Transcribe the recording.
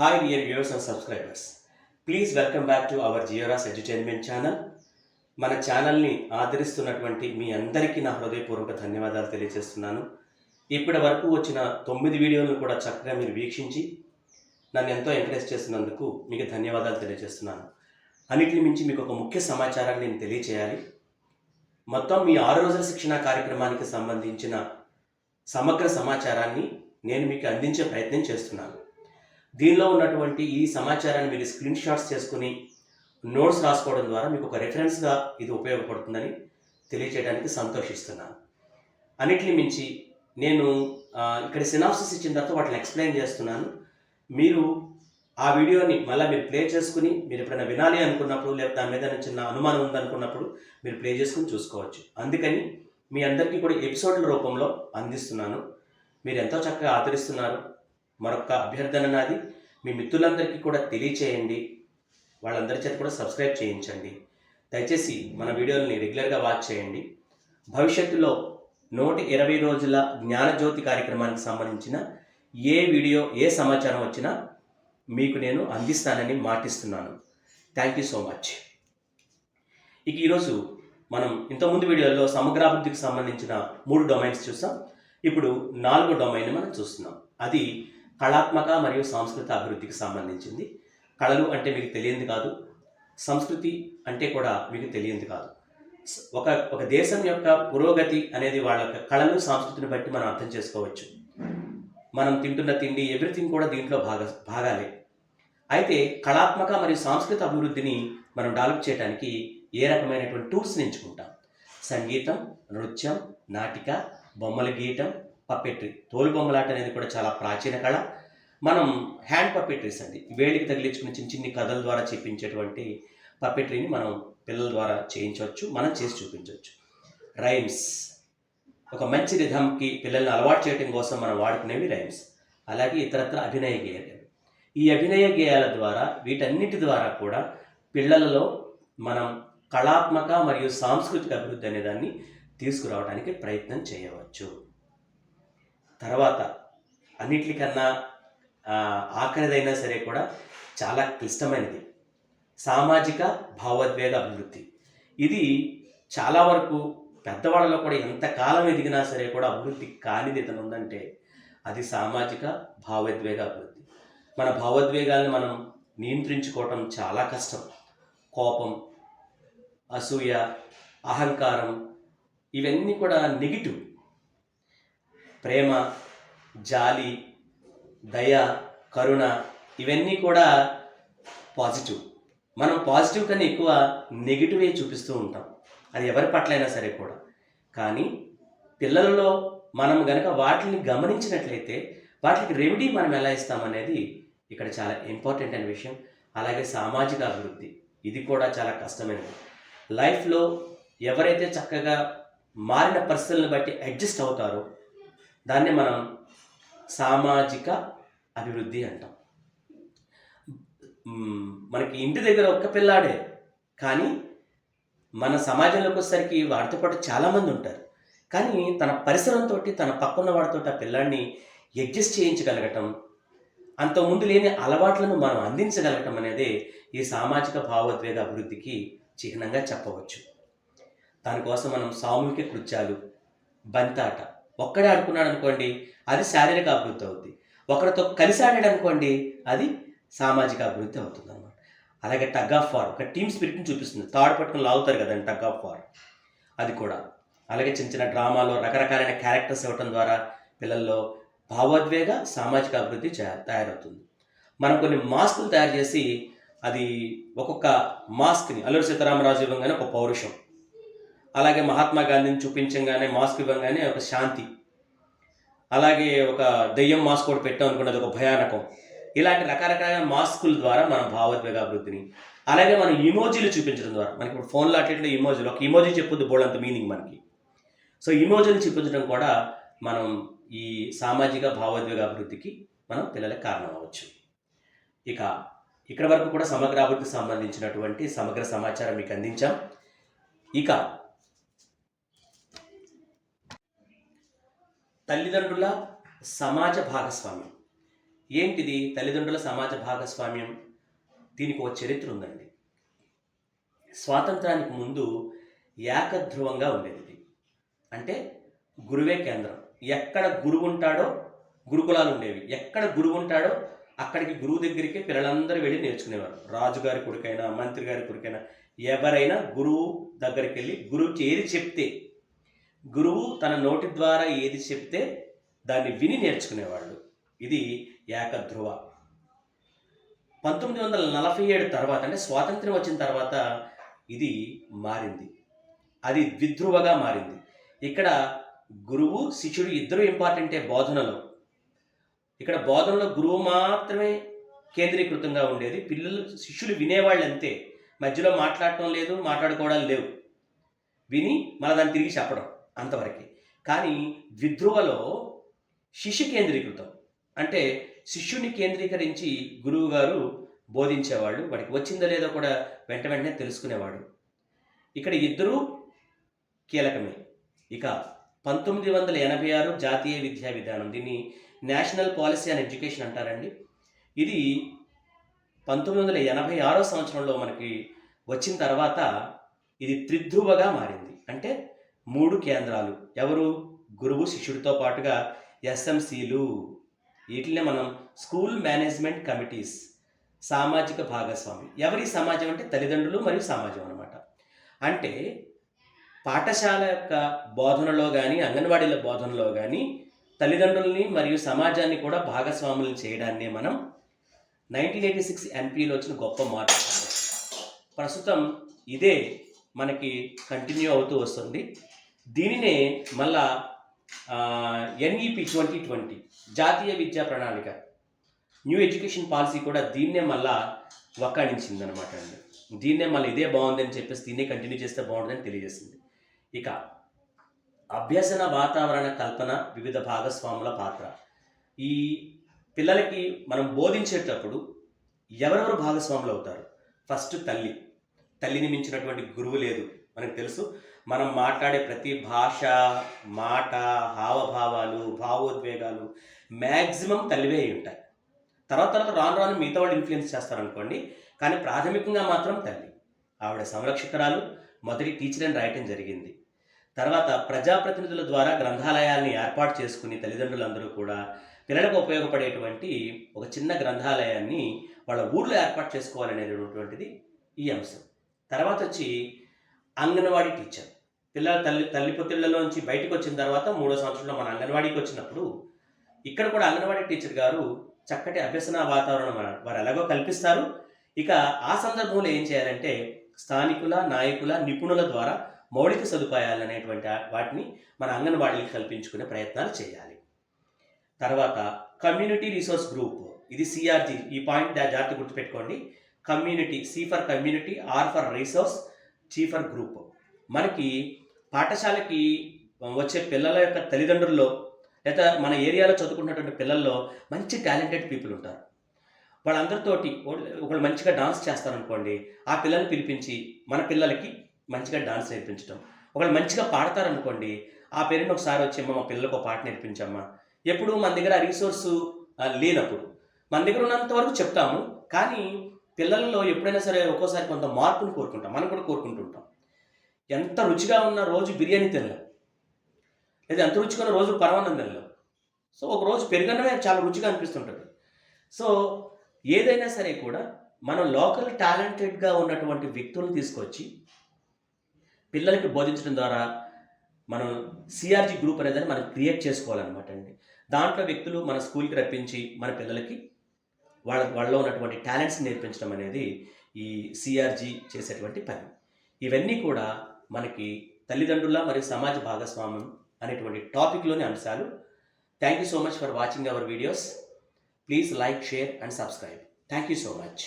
Hi dear viewers and subscribers please welcome back to our జియోరాస్ entertainment channel మన ఛానల్ని ఆదరిస్తున్నటువంటి మీ అందరికీ నా హృదయపూర్వక ధన్యవాదాలు తెలియజేస్తున్నాను. ఇప్పటి వరకు వచ్చిన తొమ్మిది వీడియోలను కూడా చక్కగా మీరు వీక్షించి నన్ను ఎంతో ఎంకరేజ్ చేస్తున్నందుకు మీకు ధన్యవాదాలు తెలియజేస్తున్నాను. అన్నిటిని మించి మీకు ఒక ముఖ్య సమాచారాన్ని నేను తెలియచేయాలి. మొత్తం మీ ఆరు రోజుల శిక్షణ కార్యక్రమానికి సంబంధించిన సమగ్ర సమాచారాన్ని నేను మీకు అందించే ప్రయత్నం చేస్తున్నాను. దీనిలో ఉన్నటువంటి ఈ సమాచారాన్ని మీరు స్క్రీన్ షాట్స్ చేసుకుని నోట్స్ రాసుకోవడం ద్వారా మీకు ఒక రెఫరెన్స్గా ఇది ఉపయోగపడుతుందని తెలియచేయడానికి సంతోషిస్తున్నాను అన్నిటిని మించి నేను ఇక్కడ సినాప్సిస్ ఇచ్చిన తర్వాత వాటిని ఎక్స్ప్లెయిన్ చేస్తున్నాను. మీరు ఆ వీడియోని మళ్ళీ మీరు ప్లే చేసుకుని మీరు ఎప్పుడైనా వినాలి అనుకున్నప్పుడు లేదా దాని మీద చిన్న అనుమానం ఉందనుకున్నప్పుడు మీరు ప్లే చేసుకుని చూసుకోవచ్చు. అందుకని మీ అందరికీ కూడా ఎపిసోడ్ల రూపంలో అందిస్తున్నాను. మీరు ఎంతో చక్కగా ఆదరిస్తున్నారు. మరొక అభ్యర్థన నాది. మీ మిత్రులందరికీ కూడా తెలియచేయండి. వాళ్ళందరి చేత కూడా సబ్స్క్రైబ్ చేయించండి. దయచేసి మన వీడియోలని రెగ్యులర్గా వాచ్ చేయండి. భవిష్యత్తులో నూట ఇరవై రోజుల జ్ఞానజ్యోతి కార్యక్రమానికి సంబంధించిన ఏ వీడియో ఏ సమాచారం వచ్చినా మీకు నేను అందిస్తానని మాటిస్తున్నాను. Thank you so much. ఇక ఈరోజు మనం ఇంతకుముందు వీడియోలో సమగ్రాభివృద్ధికి సంబంధించిన మూడు డొమైన్స్ చూసాం. ఇప్పుడు నాలుగో డొమైన్ మనం చూస్తున్నాం. అది కళాత్మక మరియు సాంస్కృతిక అభివృద్ధికి సంబంధించింది. కళలు అంటే మీకు తెలియంది కాదు. సంస్కృతి అంటే కూడా మీకు తెలియంది కాదు. ఒక ఒక దేశం యొక్క పురోగతి అనేది వాళ్ళ యొక్క కళలు సంస్కృతిని బట్టి మనం అర్థం చేసుకోవచ్చు. మనం తింటున్న తిండి ఎవ్రీథింగ్ కూడా దీంట్లో భాగ భాగాలే. అయితే కళాత్మక మరియు సాంస్కృతిక అభివృద్ధిని మనం డెవలప్ చేయడానికి ఏ రకమైనటువంటి టూల్స్ని ఎంచుకుంటాం? సంగీతం నృత్యం నాటిక బొమ్మలు గీయటం పప్పెట్రీ తోలుబొమ్మలాట అనేది కూడా చాలా ప్రాచీన కళ. మనం హ్యాండ్ పప్పెట్రీస్ అండి. వేడికి తగిలించుకుని చిన్న చిన్ని కథల ద్వారా చెప్పించేటువంటి పప్పెట్రీని మనం పిల్లల ద్వారా చేయించవచ్చు మనం చేసి చూపించవచ్చు. రైమ్స్ ఒక మంచి రిధంకి పిల్లల్ని అలవాటు చేయడం కోసం మనం వాడుకునేవి రైమ్స్ అలాగే ఇతరత్ర అభినయ గేయాలు. ఈ అభినయ గేయాల ద్వారా వీటన్నిటి ద్వారా కూడా పిల్లలలో మనం కళాత్మక మరియు సాంస్కృతిక అభివృద్ధి అనే దాన్ని తీసుకురావడానికి ప్రయత్నం చేయవచ్చు. తర్వాత అన్నిటికన్నా ఆఖరిదైనా సరే కూడా చాలా క్లిష్టమైనది. సామాజిక భావోద్వేగ అభివృద్ధి. ఇది చాలా వరకు పెద్దవాళ్ళలో కూడా ఎంతకాలం ఎదిగినా సరే కూడా అభివృద్ధి కానిది ఇతను ఉందంటే అది సామాజిక భావోద్వేగ అభివృద్ధి. మన భావోద్వేగాలను మనం నియంత్రించుకోవటం చాలా కష్టం. కోపం అసూయ అహంకారం ఇవన్నీ కూడా నెగిటివ్. ప్రేమ జాలి దయ కరుణ ఇవన్నీ కూడా పాజిటివ్. మనం పాజిటివ్ కన్నా ఎక్కువ నెగిటివే చూపిస్తూ ఉంటాం. అది ఎవరి పట్లైనా సరే కూడా. కానీ పిల్లలలో మనం గనక వాటిని గమనించినట్లయితే వాటికి రెమెడీ మనం ఎలా ఇస్తామనేది ఇక్కడ చాలా ఇంపార్టెంట్ అయిన విషయం. అలాగే సామాజిక అభివృద్ధి. ఇది కూడా చాలా కష్టమైనది. లైఫ్లో ఎవరైతే చక్కగా మారిన పరిస్థితులను బట్టి అడ్జస్ట్ అవుతారో దాన్ని మనం సామాజిక అభివృద్ధి అంటాం. మనకి ఇంటి దగ్గర ఒక్క పిల్లాడే కానీ మన సమాజంలోకి వచ్చేసరికి వాడితో పాటు చాలామంది ఉంటారు. కానీ తన పరిసరంతో తన పక్కన్న వాడితో ఆ పిల్లాడిని అడ్జస్ట్ చేయించగలగటం అంతకుముందు లేని అలవాట్లను మనం అందించగలగటం అనేది ఈ సామాజిక భావోద్వేగ అభివృద్ధికి చిహ్నంగా చెప్పవచ్చు. దానికోసం మనం సామూహిక కృత్యాలు బంతాట ఒక్కడే ఆడుకున్నాడు అనుకోండి అది శారీరక అభివృద్ధి అవుద్ది. ఒకరితో కలిసి ఆడాడు అనుకోండి అది సామాజిక అభివృద్ధి అవుతుంది అనమాట అలాగే టగ్ ఆఫ్ వార్ ఒక టీమ్ స్పిరిట్ని చూపిస్తుంది. తాడు పట్టుకుని లాగుతారు కదండి టగ్ ఆఫ్ వార్. అది కూడా. అలాగే చిన్న చిన్న డ్రామాలో రకరకాలైన క్యారెక్టర్స్ ఇవ్వటం ద్వారా పిల్లల్లో భావోద్వేగ సామాజిక అభివృద్ధి తయారవుతుంది. మనం కొన్ని మాస్కులు తయారు చేసి అది ఒక్కొక్క మాస్క్ని అల్లూరి సీతారామరాజు ఇవ్వగానే ఒక పౌరుషం. అలాగే మహాత్మా గాంధీని చూపించగానే మాస్క్ ఇవ్వగానే ఒక శాంతి. అలాగే ఒక దెయ్యం మాస్క్ కూడా పెట్టాం అనుకున్నది ఒక భయానకం. ఇలాంటి రకరకాల మాస్కుల ద్వారా మన భావోద్వేగ అభివృద్ధిని అలాగే మనం ఇమోజీలు చూపించడం ద్వారా. మనకి ఇప్పుడు ఫోన్లో అట్లా ఇమోజీలు ఒక ఇమోజీ చెప్పొద్దు బోల్డంత మీనింగ్ మనకి. సో ఇమోజీలు చూపించడం కూడా మనం ఈ సామాజిక భావోద్వేగ అభివృద్ధికి మనం పిల్లలకు కారణం అవ్వచ్చు. ఇక ఇక్కడ వరకు కూడా సమగ్ర అభివృద్ధికి సంబంధించినటువంటి సమగ్ర సమాచారం మీకు అందించాం. ఇక తల్లిదండ్రుల సమాజ భాగస్వామ్యం. ఏంటిది తల్లిదండ్రుల సమాజ భాగస్వామ్యం? దీనికి ఒక చరిత్ర ఉందండి. స్వాతంత్రానికి ముందు ఏకధ్రువంగా ఉండేది ఇది. అంటే గురువే కేంద్రం. ఎక్కడ గురువు ఉంటాడో గురుకులాలు ఉండేవి. ఎక్కడ గురువు ఉంటాడో అక్కడికి గురువు దగ్గరికి పిల్లలందరూ వెళ్ళి నేర్చుకునేవారు. రాజుగారి కొడుకైనా మంత్రి గారి కొడుకైనా ఎవరైనా గురువు దగ్గరికి వెళ్ళి గురువు ఏది చెప్తే గురువు తన నోటి ద్వారా ఏది చెప్తే దాన్ని విని నేర్చుకునేవాళ్ళు. ఇది ఏకధ్రువ. పంతొమ్మిది వందల నలభై ఏడు తర్వాత అంటే స్వాతంత్ర్యం వచ్చిన తర్వాత ఇది మారింది. అది ద్విధ్రువగా మారింది. ఇక్కడ గురువు శిష్యుడు ఇద్దరు ఇంపార్టెంటే బోధనలో. ఇక్కడ బోధనలో గురువు మాత్రమే కేంద్రీకృతంగా ఉండేది. పిల్లలు శిష్యులు వినేవాళ్ళు అంతే. మధ్యలో మాట్లాడటం లేదు మాట్లాడుకోవడం లేవు. విని మళ్ళీ దాన్ని తిరిగి చెప్పడం. అంతవరకే. కానీ ద్విధ్రువలో శిష్యు కేంద్రీకృతం. అంటే శిష్యుని కేంద్రీకరించి గురువు గారు బోధించేవాళ్ళు వాడికి వచ్చిందో లేదో కూడా వెంట వెంటనే తెలుసుకునేవాడు. ఇక్కడ ఇద్దరూ కీలకమే. ఇక పంతొమ్మిది వందల ఎనభై ఆరు జాతీయ విద్యా విధానం దీన్ని నేషనల్ పాలసీ అండ్ ఎడ్యుకేషన్ అంటారండి. ఇది పంతొమ్మిది వందల ఎనభై ఆరో సంవత్సరంలో మనకి వచ్చిన తర్వాత ఇది త్రిధ్రువగా మారింది. అంటే మూడు కేంద్రాలు. ఎవరు? గురువు శిష్యుడితో పాటుగా ఎస్ఎంసీలు. వీటినే మనం స్కూల్ మేనేజ్మెంట్ కమిటీస్ సామాజిక భాగస్వామి. ఎవరి సమాజం అంటే తల్లిదండ్రులు మరియు సమాజం అనమాట అంటే పాఠశాల యొక్క బోధనలో కానీ అంగన్వాడీల బోధనలో కానీ తల్లిదండ్రుల్ని మరియు సమాజాన్ని కూడా భాగస్వాములను చేయడాన్నే మనం నైన్టీన్ ఎయిటీ సిక్స్ ఎన్పిలో వచ్చిన గొప్ప మార్పు. ప్రస్తుతం ఇదే మనకి కంటిన్యూ అవుతూ వస్తుంది. దీనినే మళ్ళా ఎన్ఈపి ట్వంటీ ట్వంటీ జాతీయ విద్యా ప్రణాళిక. న్యూ ఎడ్యుకేషన్ పాలసీ కూడా దీన్నే మళ్ళా వక్కాణించింది అనమాట అండి. దీన్నే మళ్ళీ ఇదే బాగుందని చెప్పేసి దీన్నే కంటిన్యూ చేస్తే బాగుంటుందని తెలియజేసింది. ఇక అభ్యసన వాతావరణ కల్పన వివిధ భాగస్వాముల పాత్ర. ఈ పిల్లలకి మనం బోధించేటప్పుడు ఎవరెవరు భాగస్వాములు అవుతారు? ఫస్ట్ తల్లి. తల్లిని మించినటువంటి గురువు లేదు. మనకు తెలుసు. మనం మాట్లాడే ప్రతి భాష మాట హావభావాలు భావోద్వేగాలు మ్యాక్సిమం తల్లివే ఉంటాయి. తర్వాత తర్వాత రాను రాను మిగతా వాళ్ళు ఇన్ఫ్లుయెన్స్ చేస్తారనుకోండి కానీ ప్రాథమికంగా మాత్రం తల్లి. ఆవిడ సంరక్షకురాలు మొదటి టీచర్ అని రాయటం జరిగింది. తర్వాత ప్రజాప్రతినిధుల ద్వారా గ్రంథాలయాల్ని ఏర్పాటు చేసుకుని తల్లిదండ్రులందరూ కూడా పిల్లలకు ఉపయోగపడేటువంటి ఒక చిన్న గ్రంథాలయాన్ని వాళ్ళ ఊర్లో ఏర్పాటు చేసుకోవాలనేటువంటిది ఈ అంశం. తర్వాత వచ్చి అంగన్వాడీ టీచర్. పిల్లల తల్లి తల్లి పొత్తిళ్ళలోంచి బయటకు వచ్చిన తర్వాత మూడో సంవత్సరంలో మన అంగన్వాడీకి వచ్చినప్పుడు ఇక్కడ కూడా అంగన్వాడీ టీచర్ గారు చక్కటి అభ్యసన వాతావరణం వారు- వారు ఎలాగో కల్పిస్తారు. ఇక ఆ సందర్భంలో ఏం చేయాలంటే స్థానికుల నాయకుల నిపుణుల ద్వారా మౌలిక సదుపాయాలు అనేటువంటి వాటిని మన అంగన్వాడీలకు కల్పించుకునే ప్రయత్నాలు చేయాలి. తర్వాత కమ్యూనిటీ రిసోర్స్ గ్రూప్ ఇది సిఆర్జీ ఈ పాయింట్ జాగ్రత్త గుర్తుపెట్టుకోండి. Community C for community R for resource చి గ్రూప్. మనకి పాఠశాలకి వచ్చే పిల్లల యొక్క తల్లిదండ్రుల్లో లేదా మన ఏరియాలో చదువుకుంటున్నటువంటి పిల్లల్లో మంచి టాలెంటెడ్ పీపుల్ ఉంటారు. వాళ్ళందరితోటి ఒకళ్ళు మంచిగా డాన్స్ చేస్తారనుకోండి ఆ పిల్లల్ని పిలిపించి మన పిల్లలకి మంచిగా డాన్స్ నేర్పించడం ఒకళ్ళు మంచిగా పాడతారనుకోండి ఆ పేరుని ఒకసారి వచ్చి "అమ్మ, మా పిల్లలకు ఒక పాట నేర్పించమ్మా. ఎప్పుడు మన దగ్గర రీసోర్సు లేనప్పుడు. మన దగ్గర ఉన్నంత వరకు చెప్తాము కానీ పిల్లల్లో ఎప్పుడైనా సరే ఒక్కోసారి కొంత మార్పును కోరుకుంటాం. మనం కూడా కోరుకుంటుంటాం. ఎంత రుచిగా ఉన్న రోజు బిర్యానీ తినలేం. లేదా ఎంత రుచిగా ఉన్న రోజు పరమాన్నం తినలేం. సో ఒక రోజు పెరుగన్నమే చాలా రుచిగా అనిపిస్తుంటుంది. సో ఏదైనా సరే కూడా మనం లోకల్ టాలెంటెడ్గా ఉన్నటువంటి వ్యక్తులను తీసుకొచ్చి పిల్లలకి బోధించడం ద్వారా మనం సిఆర్జీ గ్రూప్ అనేది మనం క్రియేట్ చేసుకోవాలన్నమాట అండి. దాంట్లో వ్యక్తులు మన స్కూల్కి రప్పించి మన పిల్లలకి వాళ్ళ వాళ్ళలో ఉన్నటువంటి టాలెంట్స్ నేర్పించడం అనేది ఈ సిఆర్జీ చేసేటువంటి పని. ఇవన్నీ కూడా మనకి తల్లిదండ్రుల మరియు సమాజ భాగస్వామ్యం అనేటువంటి టాపిక్లోని అంశాలు. Thank you so much for watching our videos please like share and subscribe thank you so much